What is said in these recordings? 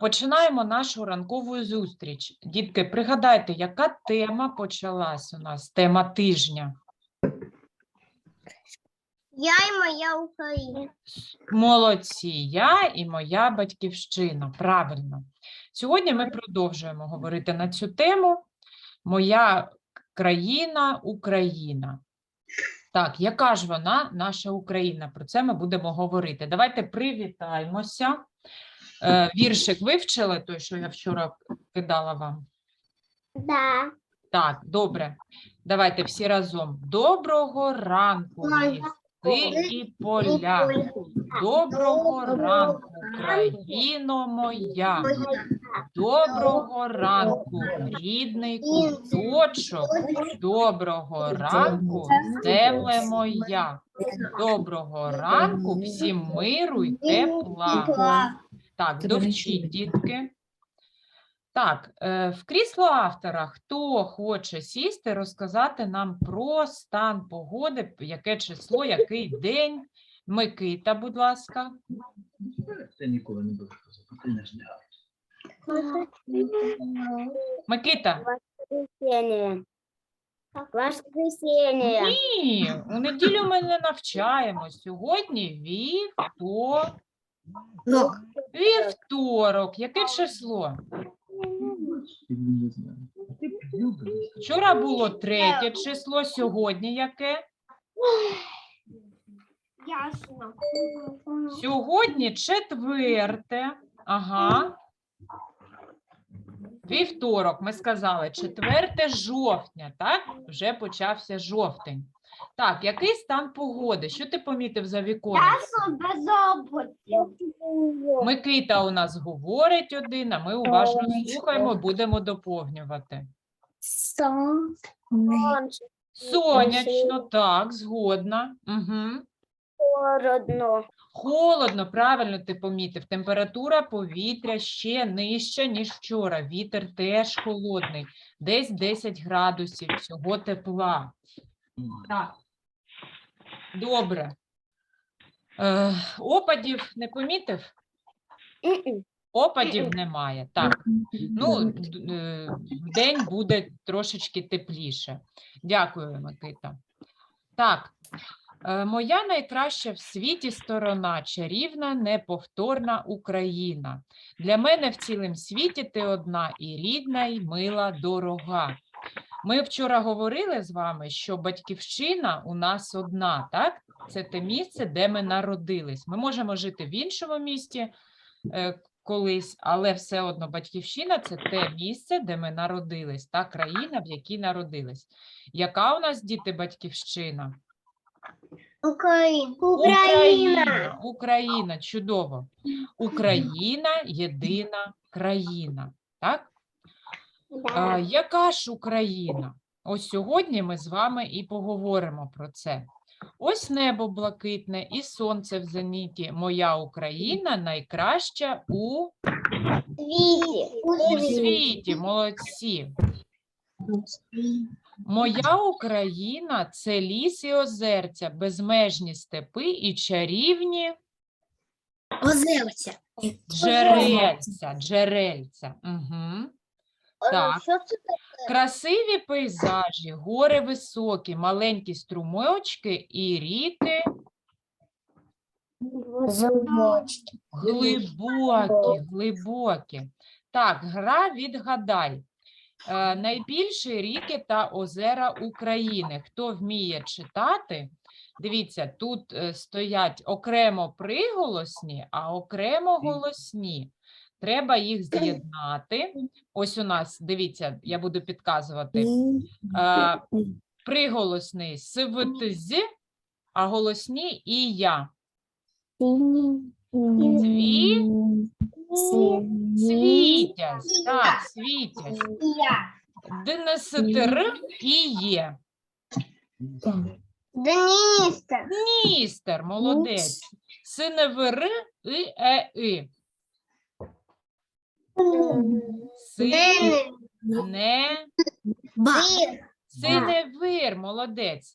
починаємо нашу ранкову зустріч. Дітки, пригадайте, яка тема почалась у нас? Тема тижня. Я і моя Україна. Молодці, я і моя батьківщина. Правильно. Сьогодні ми продовжуємо говорити на цю тему. Моя країна Україна. Так, яка ж вона, наша Україна? Про це ми будемо говорити. Давайте привітаємося. Е, віршик вивчили, той, що я вчора кидала вам. Да. Так, добре. Давайте всі разом. Доброго ранку, ліси і поля. Доброго ранку, країно моя. Доброго ранку, рідний куточок. Доброго ранку, земле моя. Доброго ранку, всім миру й тепла. Так, довчіть, дітки. Так, е, в крісло автора хто хоче сісти, розказати нам про стан погоди, яке число, який день. Микита, будь ласка. Це ніколи не буде запитання ж не. Микита, Воскресенье. Воскресенье. ні, у неділю ми не навчаємо. Сьогодні вівто... вівторок. Яке число? Вчора було третє число, сьогодні яке? Ясно. Сьогодні четверте. Ага. Вівторок, ми сказали, 4 жовтня, так? Вже почався жовтень. Так, який стан погоди? Що ти помітив за віконом? без опитів. Микита у нас говорить один, а ми уважно слухаємо, будемо доповнювати. Сонячно, так, згодна. Угу. Холодно. Холодно, правильно ти помітив. Температура повітря ще нижча, ніж вчора. Вітер теж холодний, десь 10 градусів всього тепла. Так. Добре. Е, опадів не помітив? Опадів немає. Так. Ну, е, вдень буде трошечки тепліше. Дякую, Микита. Так, е, моя найкраща в світі сторона чарівна, неповторна Україна. Для мене в цілім світі ти одна і рідна, і мила, дорога. Ми вчора говорили з вами, що батьківщина у нас одна, так? Це те місце, де ми народились. Ми можемо жити в іншому місті, е, колись, але все одно батьківщина це те місце, де ми народились, та країна, в якій народились. Яка у нас діти батьківщина? Україна. Україна, Україна, чудово. Україна єдина країна. Так? А, яка ж Україна? Ось сьогодні ми з вами і поговоримо про це. Ось небо блакитне і сонце в зеніті. Моя Україна найкраща у Світі. У світі, молодці. Моя Україна це ліс і озерця, безмежні степи і чарівні Озерця. джерельця, джерельця. Угу. Так. Що це Красиві пейзажі, гори високі, маленькі струмочки і ріки Зубочки. глибокі, глибокі. Так, гра відгадай. Е, найбільші ріки та озера України. Хто вміє читати? Дивіться, тут е, стоять окремо приголосні, а окремо голосні. Треба їх з'єднати. Ось у нас, дивіться, я буду підказувати. Е, приголосний СВТЗ, а голосні і я. Сві, світязь, так, світязь. Я. І є. Денистер. Ністер, молодець. СНВР і ЕИ. Си, не, синевир, молодець.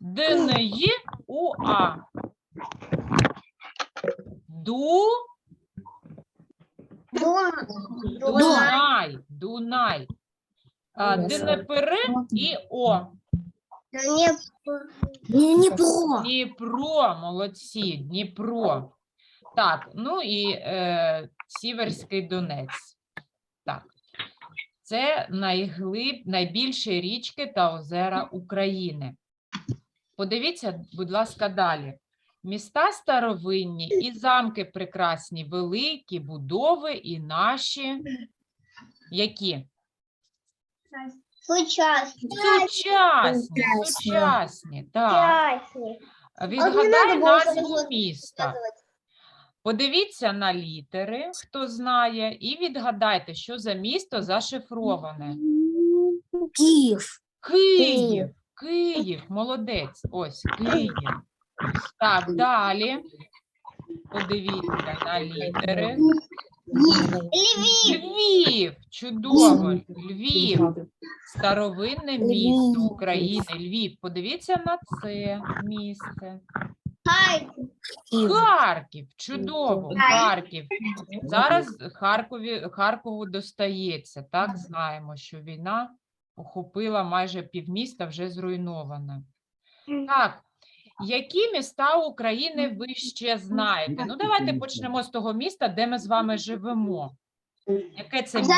ДНЙ УА. Ду, Ду. Дунай, Дунай. А, Днепр і О. Дніпро. Дніпро, молодці, Дніпро. Так, ну і е, Сіверський Донець. Так. Це найглиб, найбільші річки та озера України. Подивіться, будь ласка, далі. Міста старовинні і замки прекрасні, великі будови і наші. Які? Сучасні. Сучасні, Сучасні. сучасні. Так. Сучасні. Відгадай назву міста. Подивіться на літери, хто знає, і відгадайте, що за місто зашифроване. Київ. Київ, Київ, молодець. Ось Київ. Так, далі. Подивіться на літери. Львів. Львів, чудово. Львів, старовинне місто України. Львів. Подивіться на це місце. Харків. Харків, чудово, Харків. Зараз Харкові, Харкову достається. Так, знаємо, що війна охопила майже півміста, вже зруйноване. Так, які міста України ви ще знаєте? Ну, давайте почнемо з того міста, де ми з вами живемо. Яке це місто?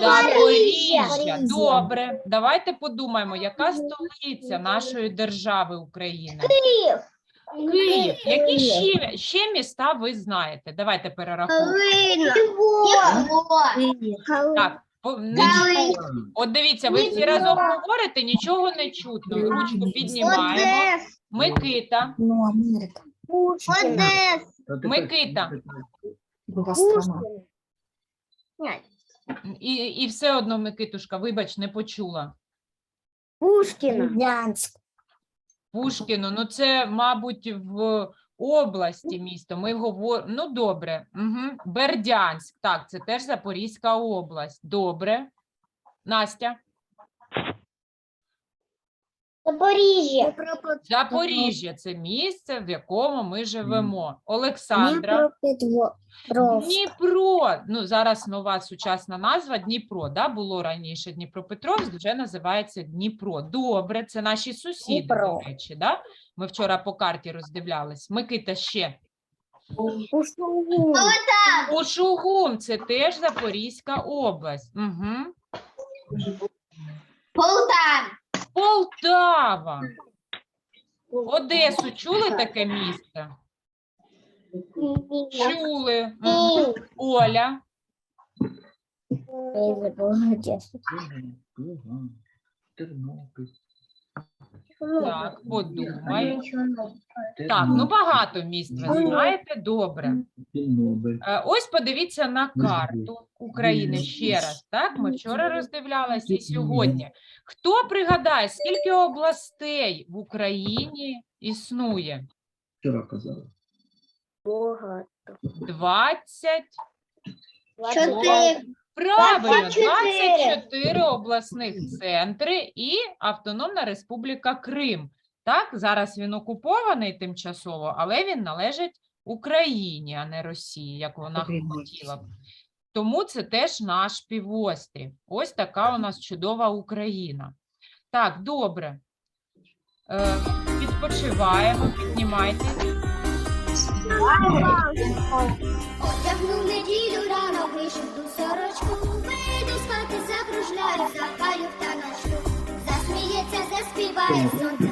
Запоріжжя. Добре, давайте подумаємо, яка столиця нашої держави України? Київ. Які ще, ще міста ви знаєте? Давайте перерахуємо. Так, по- не чу- от дивіться, ви всі разом говорите, нічого не чутно. Ручку піднімаємо. Микита, Ну, Америка. Одес. Микита. і, і все одно, Микитушка, вибач, не почула. Пушкіна. Брянськ. Пушкіно, ну це, мабуть, в області місто. Ми говоримо. Ну, добре. Угу. Бердянськ. Так, це теж Запорізька область. Добре. Настя. Запоріжжя. Запоріжжя це місце, в якому ми живемо. Олександра. Дніпро. Ну, зараз нова сучасна назва Дніпро. Да? Було раніше Дніпропетровськ, вже називається Дніпро. Добре, це наші сусіди, до речі. Да? Ми вчора по карті роздивлялись. Микита ще. Ушугум. Ушугум це теж Запорізька область. Угу. Полтава. Полтава. Одесу чули таке місце? Чули. Оля. Тернопіль. Так, подумай. Так, ну багато міст ви знаєте, добре. Е, Ось подивіться на карту України ще раз. Так, ми вчора роздивлялись і сьогодні. Хто пригадає, скільки областей в Україні існує? Вчора казали. 20. Правильно, 24. 24 обласних центри і Автономна Республіка Крим. Так, зараз він окупований тимчасово, але він належить Україні, а не Росії, як вона хотіла б. Тому це теж наш півострів. Ось така у нас чудова Україна. Так, добре. Е, відпочиваємо, піднімайтесь. Одягнув неділю рано, вишиту ту сорочку, вийду з хати, закружляю, запалю в таночку. Засміється, заспіває сонце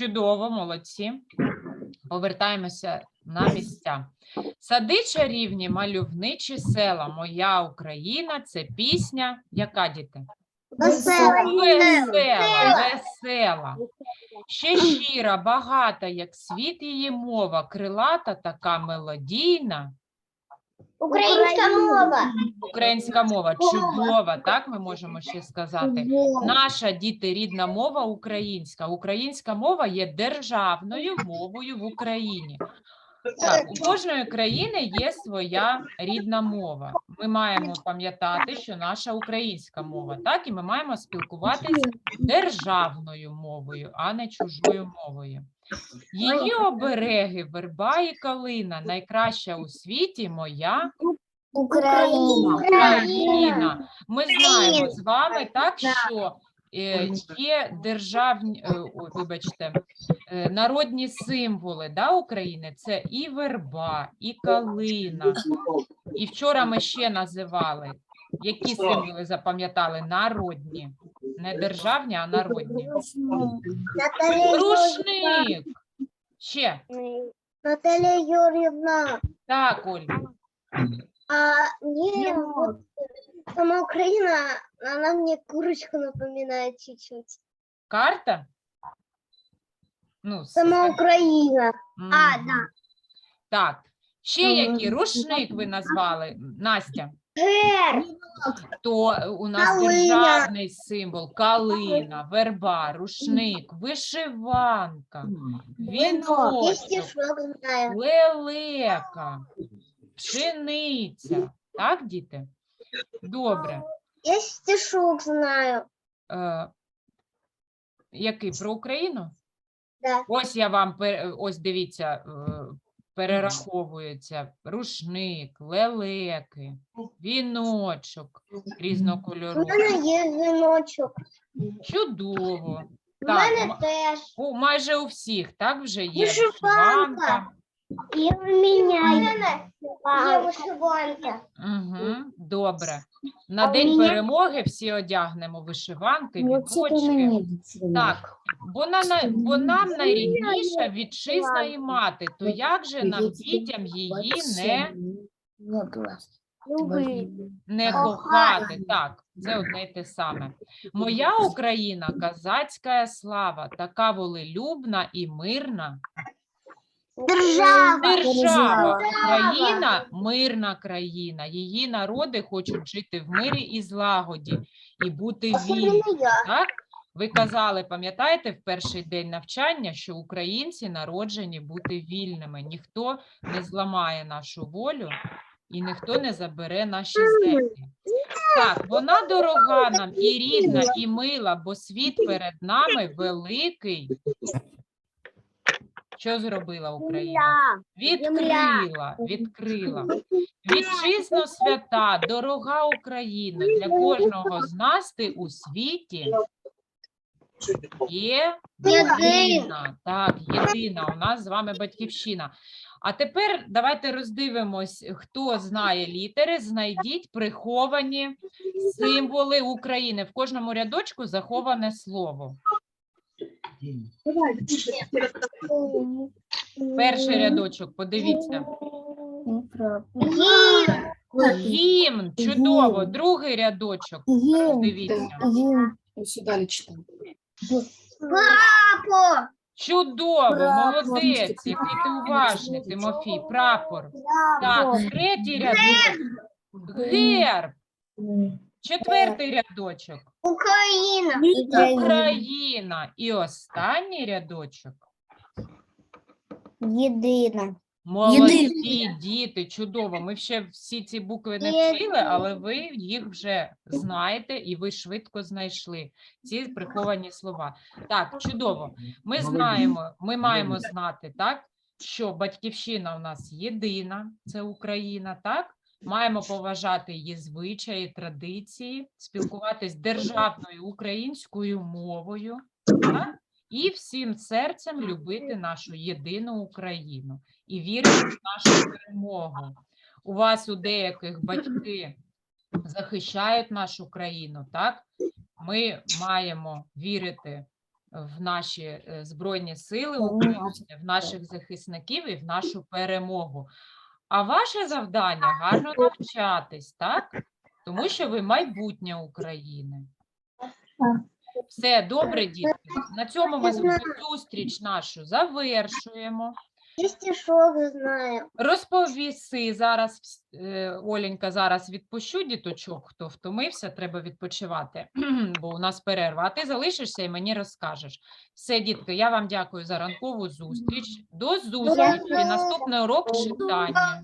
Чудово, молодці. Повертаємося на місця. Сади чарівні, мальовничі села. Моя Україна це пісня. Яка діти? Весела, весела. Ще щира, багата, як світ її мова, крилата, така мелодійна. Українська мова. Українська мова чудова, так ми можемо ще сказати. Наша діти рідна мова українська. Українська мова є державною мовою в Україні. Так, у кожної країни є своя рідна мова. Ми маємо пам'ятати, що наша українська мова, так, і ми маємо спілкуватися державною мовою, а не чужою мовою. Її обереги, верба і калина найкраща у світі моя Україна. Україна. Ми знаємо з вами так, що є державні, е, ой, вибачте, е, народні символи да, України. Це і верба, і калина. І вчора ми ще називали. Які символи запам'ятали? Народні. Не державні, а народні. Наталія Рушник. Ще. Наталья Юрьевна, Так, Оль. а мне вот сама Украина, она мне курочку напоминает чуть-чуть. Карта? Ну, Сама с- Украина. А, да. Так. Ще який Мгм. рушник ви назвали, Настя? Гер. То у нас Калина. державний символ калина, верба, рушник, вишиванка, Я віночок, стишок знаю. лелека, пшениця. Так, діти? Добре. Я стишок знаю. Е, який про Україну? Да. Ось я вам пер- ось дивіться, е, перераховується рушник, лелеки, віночок У різнокольоровий. мене є віночок. Чудово. У Так, мене теж. у, майже у всіх, так вже є Вишиванка. І в мене є вишиванка. Угу, добре. На А у День мене- перемоги всі одягнемо вишиванки, віночки. Так, бо, на, на- бо нам найрідніша вітчизна і мати, то як же нам дітям її не, не кохати? Так, це одне й те саме. Моя Україна козацька слава, така волелюбна і мирна. Держава. Держава Україна мирна країна. Її народи хочуть жити в мирі і злагоді і бути вільні. Так? Ви казали, пам'ятаєте, в перший день навчання, що українці народжені бути вільними. Ніхто не зламає нашу волю і ніхто не забере наші землі. Так, вона дорога нам і рідна, і мила, бо світ перед нами великий. Що зробила Україна? Відкрила, відкрила. Вітчизно свята, дорога Україна, для кожного з нас ти у світі є єдина. Так, єдина. У нас з вами батьківщина. А тепер давайте роздивимось, хто знає літери, знайдіть приховані символи України. В кожному рядочку заховане слово. Перший рядочок, подивіться. Гімн, чудово. Другий рядочок, дивіться. Ось далі читаємо. Папа. Чудово, молодець, який ти уважний, Тимофій, прапор. Так, третій рядочок. Герб. Четвертий рядочок. Україна. Україна. І останній рядочок. Єдина. Молодці, діти, чудово. Ми ще всі ці букви не вчили, але ви їх вже знаєте і ви швидко знайшли ці приховані слова. Так, чудово. Ми знаємо, ми маємо знати, так, що батьківщина у нас єдина, це Україна, так? Маємо поважати її звичаї, традиції, спілкуватись державною українською мовою, так? і всім серцем любити нашу єдину Україну і вірити в нашу перемогу. У вас у деяких батьки захищають нашу країну, так? Ми маємо вірити в наші е, збройні сили в наших захисників і в нашу перемогу. А ваше завдання гарно навчатись, так? Тому що ви майбутнє України. Все, добре, дітки. На цьому ми зустріч нашу завершуємо. Я стишок знаю. Розповіси зараз, е, Оленька, зараз відпущу діточок, хто втомився, треба відпочивати, бо у нас перерва. А ти залишишся і мені розкажеш. Все, дітки, я вам дякую за ранкову зустріч. До зустрічі. Наступний урок читання.